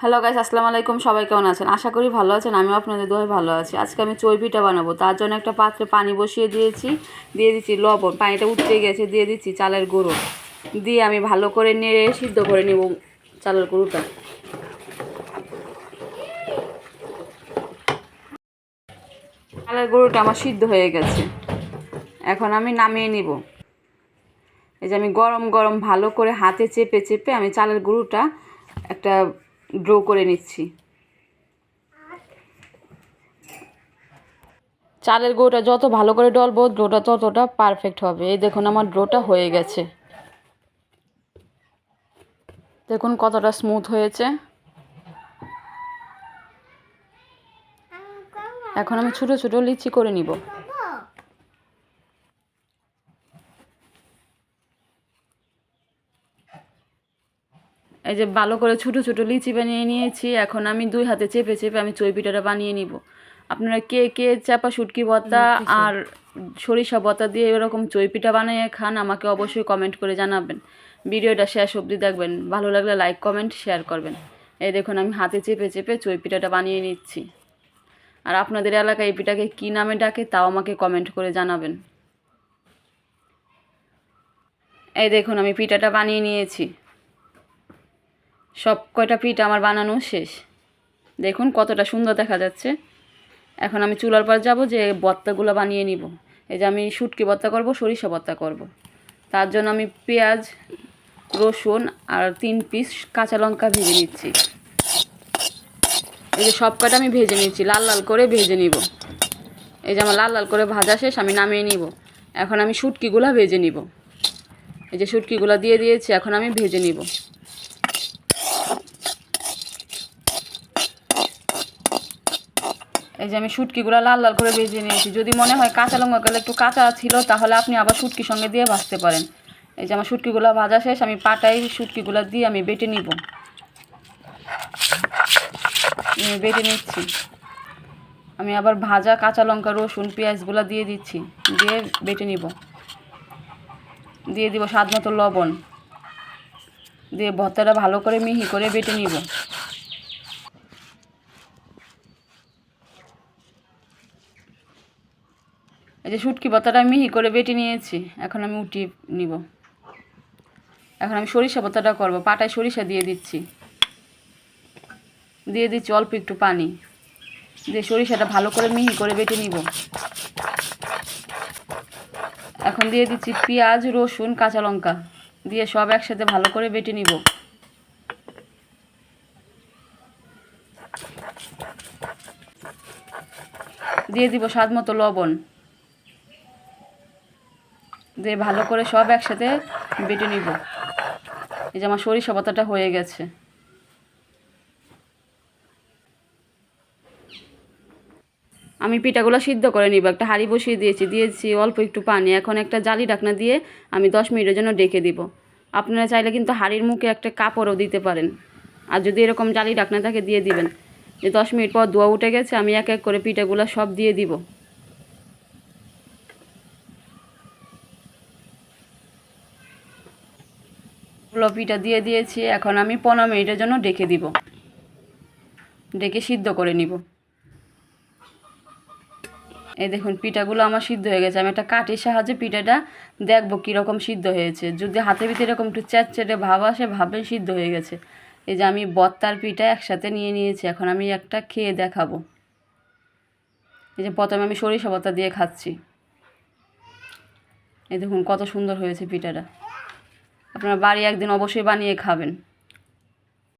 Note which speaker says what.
Speaker 1: Hello guys আসসালামু আলাইকুম। সবাই কেমন আছেন? আশা করি ভালো আছেন, আমিও আপনাদের দোয়ায় ভালো আছি। আজকে আমি পিঠা বানাবো। তার জন্য একটা পাত্রে পানি বসিয়ে দিয়েছি। দিয়ে দিচ্ছি লবণ। পানিটা উঠতে গেছে, দিয়ে দিচ্ছি চালের গুঁড়ো। দিয়ে আমি ভালো করে নেড়ে সিদ্ধ করে নেব চালের গুঁড়োটা। চালের গুঁড়োটা আমার সিদ্ধ হয়ে গেছে। এখন আমি নামিয়ে নিব। এই যে আমি গরম গরম ভালো করে হাতে চেপে চেপে আমি চালের গুঁড়োটা একটা ড্রো করে নিচ্ছি। চালের গোটা যত ভালো করে ডলবো ড্রোটা ততটা পারফেক্ট হবে। এই দেখুন, আমার ড্রোটা হয়ে গেছে। দেখুন কতটা স্মুথ হয়েছে। এখন আমি ছোটো ছোটো লিচি করে নিব। এই যে ভালো করে ছোটো ছোটো লিচি বানিয়ে নিয়েছি এখন আমি দুই হাতে চেপে চেপে আমি চই পিঠাটা বানিয়ে নিব। আপনারা কে কে চাপা শুটকি ভর্তা আর সরিষা ভর্তা দিয়ে এরকম চই পিঠা বানিয়ে খান আমাকে অবশ্যই কমেন্ট করে জানাবেন। ভিডিওটা শেষ অবধি দেখবেন। ভালো লাগলে লাইক কমেন্ট শেয়ার করবেন। এই দেখুন আমি হাতে চেপে চেপে চই পিঠাটা বানিয়ে নিচ্ছি। আর আপনাদের এলাকায় এই পিঠাকে কী নামে ডাকে তাও আমাকে কমেন্ট করে জানাবেন। এই দেখুন আমি পিঠাটা বানিয়ে নিয়েছি। সব কয়টা পিঠ আমার বানানো শেষ। দেখুন কতটা সুন্দর দেখা যাচ্ছে। এখন আমি চুলার পর যাব যে বত্তাগুলো বানিয়ে নিব। এই যে আমি শুটকি বত্তা করব, সরিষা বত্তা করব। তার জন্য আমি পেঁয়াজ, রসুন আর তিন পিস কাঁচা লঙ্কা ভেজে নিচ্ছি। এই যে সব কটা আমি ভেজে নিচ্ছি, লাল লাল করে ভেজে নিব। এই যে আমার লাল লাল করে ভাজা শেষ, আমি নামিয়ে নিব। এখন আমি শুটকিগুলো ভেজে নিব। এই যে শুটকিগুলো দিয়ে দিয়েছি, এখন আমি ভেজে নিব। এই যে আমি শুটকিগুলো লাল লাল করে ভেজে নিয়েছি। যদি মনে হয় কাঁচা লঙ্কাগুলো একটু কাঁচা ছিল, তাহলে আপনি আবার শুটকির সঙ্গে দিয়ে ভাজতে পারেন। এই যে আমার শুটকিগুলো ভাজা শেষ, আমি পাটাই শুটকিগুলো দিয়ে আমি বেটে নিব। বেটে নিচ্ছি। আমি আবার ভাজা কাঁচা লঙ্কা, রসুন, পেঁয়াজগুলো দিয়ে দিচ্ছি। দিয়ে বেটে নিব। দিয়ে দিব স্বাদ মতো লবণ। দিয়ে ভর্তাটা ভালো করে মিহি করে বেটে নিব। এই যে শুটকি পাতাটা মিহি করে বেটে নিয়েছি, এখন আমি উঠিয়ে নিব। এখন আমি সরিষা পাতাটা করব, পাটায় সরিষা দিয়ে দিচ্ছি। দিয়ে দিচ্ছি অল্প একটু পানি। দিয়ে সরিষাটা ভালো করে মিহি করে বেটে নিব। এখন দিয়ে দিচ্ছি পেঁয়াজ, রসুন, কাঁচা লঙ্কা। দিয়ে সব একসাথে ভালো করে বেটে নিব। দিয়ে দিব স্বাদ মতো লবণ। দিয়ে ভালো করে সব একসাথে বেটে নিব। এই যে আমার সরিষা পাতাটা হয়ে গেছে। আমি পিঠাগুলো সিদ্ধ করে নিব। একটা হাঁড়ি বসিয়ে দিয়েছি দিয়েছি অল্প একটু পানি। এখন একটা জালি ঢাকনা দিয়ে আমি দশ মিনিটের জন্য ডেকে দিব। আপনারা চাইলে কিন্তু হাঁড়ির মুখে একটা কাপড়ও দিতে পারেন। আর যদি এরকম জালি ঢাকনা থাকে, দিয়ে দিবেন। যে দশ মিনিট পর ধোয়া উঠে গেছে, আমি এক এক করে পিঠাগুলো সব দিয়ে দিব। পিঠা দিয়ে দিয়েছি, এখন আমি পনেরো মিনিটের জন্য ডেকে দিব। ডেকে সিদ্ধ করে নিব। এই দেখুন, পিঠাগুলো আমার সিদ্ধ হয়ে গেছে। আমি একটা কাঠের সাহায্যে পিঠাটা দেখব কীরকম সিদ্ধ হয়েছে। যদি হাতে ভিতরে এরকম একটু চ্যাটচ্যাটে ভাব আসে ভাবে সিদ্ধ হয়ে গেছে। এই যে আমি বত্তার পিঠা একসাথে নিয়ে নিয়েছি, এখন আমি একটা খেয়ে দেখাবো। এই যে প্রথমে আমি সরিষা বত্তা দিয়ে খাচ্ছি। এই দেখুন, কত সুন্দর হয়েছে পিঠাটা। আপনারা বাড়ি একদিন অবশ্যই বানিয়ে খাবেন।